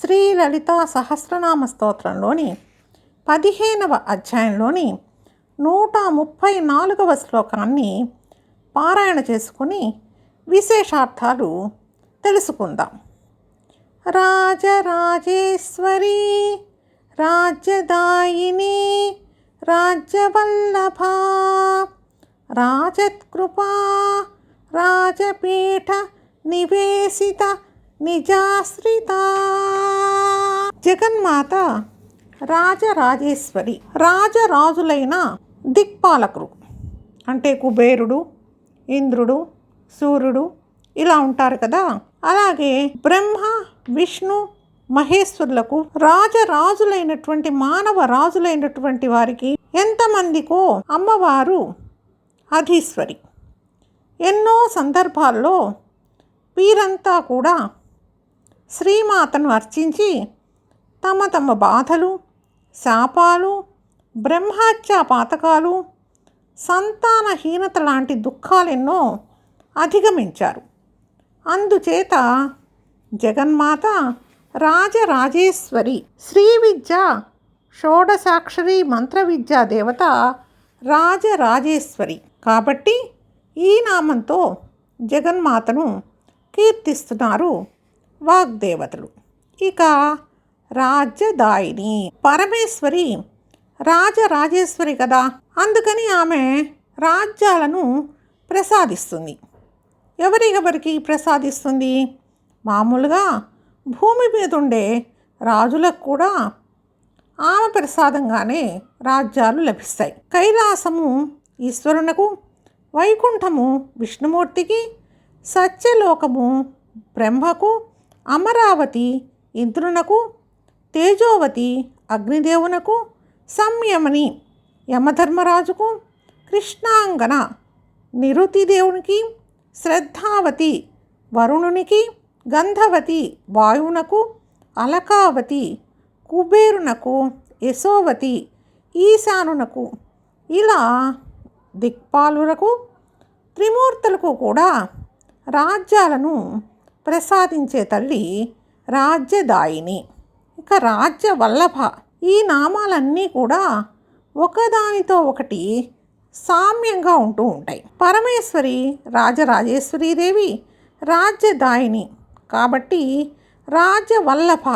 శ్రీ లలితా సహస్రనామ స్తోత్రంలోని పదిహేనవ అధ్యాయంలోని నూట ముప్పై నాలుగవ శ్లోకాన్ని పారాయణ చేసుకుని విశేషార్థాలు తెలుసుకుందాం. రాజరాజేశ్వరి రాజ్యదాయిని రాజ్యవల్లభ రాజత్కృపా రాజపీఠ నివేశిత నిజాశ్రిత. జగన్మాత రాజరాజేశ్వరి రాజరాజులైన దిక్పాలకులు అంటే కుబేరుడు ఇంద్రుడు సూర్యుడు ఇలా ఉంటారు కదా. అలాగే బ్రహ్మ విష్ణు మహేశ్వరులకు రాజరాజులైనటువంటి మానవ రాజులైనటువంటి వారికి ఎంతమందికో అమ్మవారు అధీశ్వరి. ఎన్నో సందర్భాల్లో వీరంతా కూడా శ్రీమాతను అర్చించి తమ తమ బాధలు శాపాలు బ్రహ్మహత్యా పాతకాలు సంతానహీనత లాంటి దుఃఖాలెన్నో అధిగమించారు. అందుచేత జగన్మాత రాజరాజేశ్వరి శ్రీ విద్య షోడసాక్షరి మంత్ర విద్యా దేవత రాజరాజేశ్వరి. కాబట్టి ఈ నామంతో జగన్మాతను కీర్తిస్తున్నారు వాగ్దేవతలు. ఇక రాజ్యదాయిని పరమేశ్వరి రాజరాజేశ్వరి కదా. అందుకని ఆమె రాజ్యాలను ప్రసాదిస్తుంది. ఎవరికెవరికి ప్రసాదిస్తుంది? మామూలుగా భూమి మీద ఉండే రాజులకు కూడా ఆమె ప్రసాదంగానే రాజ్యాలు లభిస్తాయి. కైలాసము ఈశ్వరునకు వైకుంఠము విష్ణుమూర్తికి సత్యలోకము బ్రహ్మకు అమరావతి ఇంద్రునకు తేజోవతి అగ్నిదేవునకు సంయమని యమధర్మరాజుకు కృష్ణాంగన నిరుతిదేవునికి శ్రద్ధావతి వరుణునికి గంధవతి వాయువునకు అలకావతి కుబేరునకు యశోవతి ఈశానునకు ఇలా దిక్పాలులకు త్రిమూర్తులకు కూడా రాజ్యాలను ప్రసాదించే తల్లి రాజ్యదాయిని. ఇక రాజ్య వల్లభ ఈ నామాలన్నీ కూడా ఒకదానితో ఒకటి సామ్యంగా ఉంటూ ఉంటాయి. పరమేశ్వరి రాజరాజేశ్వరీదేవి రాజ్యదాయిని. కాబట్టి రాజ్య వల్లభ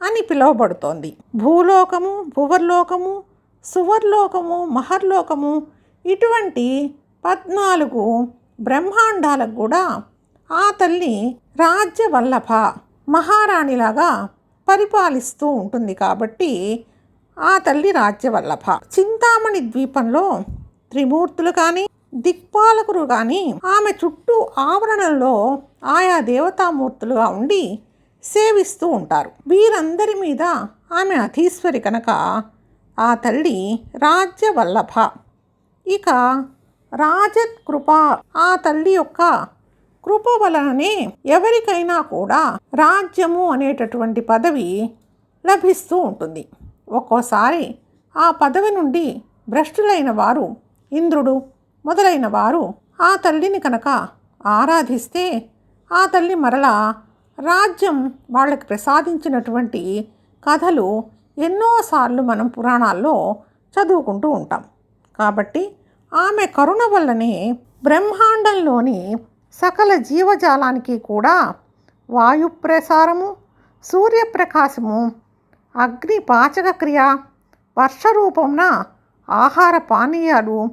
అని పిలువబడుతోంది. భూలోకము భువర్లోకము సువర్లోకము మహర్లోకము ఇటువంటి పద్నాలుగు బ్రహ్మాండాలకు కూడా ఆ తల్లి రాజ్యవల్లభ మహారాణిలాగా పరిపాలిస్తూ ఉంటుంది కాబట్టి ఆ తల్లి రాజ్యవల్లభ. చింతామణి ద్వీపంలో త్రిమూర్తులు కానీ దిక్పాలకులు కానీ ఆమె చుట్టూ ఆవరణలో ఆయా దేవతామూర్తులుగా ఉండి సేవిస్తూ ఉంటారు. వీరందరి మీద ఆమె అధీశ్వరి కనుక ఆ తల్లి రాజ్యవల్లభ. ఇక రాజత్ కృప ఆ తల్లి యొక్క కృప వలననే ఎవరికైనా కూడా రాజ్యము అనేటటువంటి పదవి లభిస్తూ ఉంటుంది. ఒక్కోసారి ఆ పదవి నుండి భ్రష్టులైన వారు ఇంద్రుడు మొదలైన వారు ఆ తల్లిని కనుక ఆరాధిస్తే ఆ తల్లి మరలా రాజ్యం వాళ్ళకి ప్రసాదించినటువంటి కథలు ఎన్నోసార్లు మనం పురాణాల్లో చదువుకుంటూ ఉంటాం. కాబట్టి ఆమె కరుణ వల్లనే బ్రహ్మాండంలోని సకల జీవజాలానికి కూడా వాయు ప్రసారము సూర్యప్రకాశము అగ్ని పాచక క్రియ వర్షరూపంన ఆహార పానీయాలు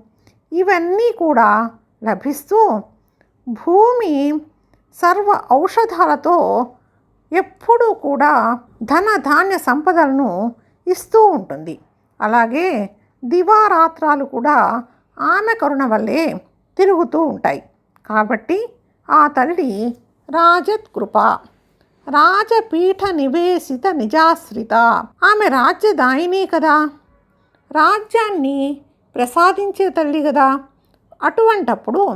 ఇవన్నీ కూడా లభిస్తూ భూమి సర్వ ఔషధాలతో ఎప్పుడూ కూడా ధన ధాన్య సంపదలను ఇస్తూ ఉంటుంది. అలాగే దివారాత్రాలు కూడా ఆమె కరుణ వల్లే తిరుగుతూ ఉంటాయి. కాబట్టి ఆ తల్లి రాజత్ కృప రాజపీఠ నివేశిత నిజాశ్రిత. ఆమె రాజ్యదాయిని కదా. రాజ్యాన్ని ప్రసాదించే తల్లి కదా. అటువంటప్పుడు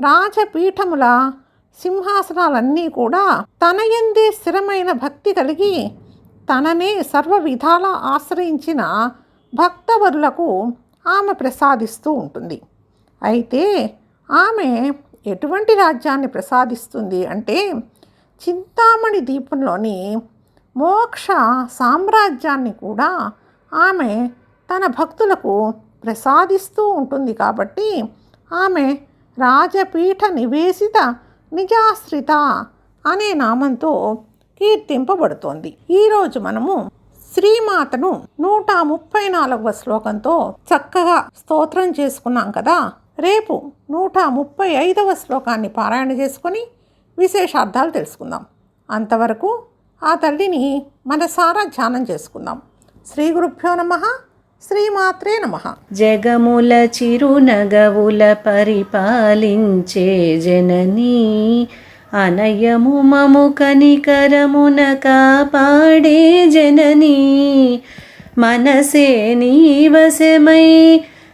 రాజపీఠముల సింహాసనాలన్నీ కూడా తన ఎందే స్థిరమైన భక్తి కలిగి తననే సర్వ విధాల ఆశ్రయించిన భక్తవరులకు ఆమె ప్రసాదిస్తూ ఉంటుంది. అయితే ఆమె ఎటువంటి రాజ్యాన్ని ప్రసాదిస్తుంది అంటే చింతామణి దీపంలోని మోక్ష సామ్రాజ్యాన్ని కూడా ఆమె తన భక్తులకు ప్రసాదిస్తూ ఉంటుంది కాబట్టి ఆమె రాజపీఠ నివేశిత నిజాశ్రిత అనే నామంతో కీర్తింపబడుతోంది. ఈరోజు మనము శ్రీమాతను నూట ముప్పై నాలుగవ శ్లోకంతో చక్కగా స్తోత్రం చేసుకున్నాం కదా. రేపు నూట ముప్పై ఐదవ శ్లోకాన్ని పారాయణ చేసుకొని విశేషార్థాలు తెలుసుకుందాం. అంతవరకు ఆ తల్లిని మనసారా ధ్యానం చేసుకుందాం. శ్రీ గురుభ్యో నమ శ్రీమాత్రే నమ. జగముల చిరునగవుల పరిపాలించే జననీ అనయము మము కనికరమున కాపాడే జననీ. మనసే నీవశమై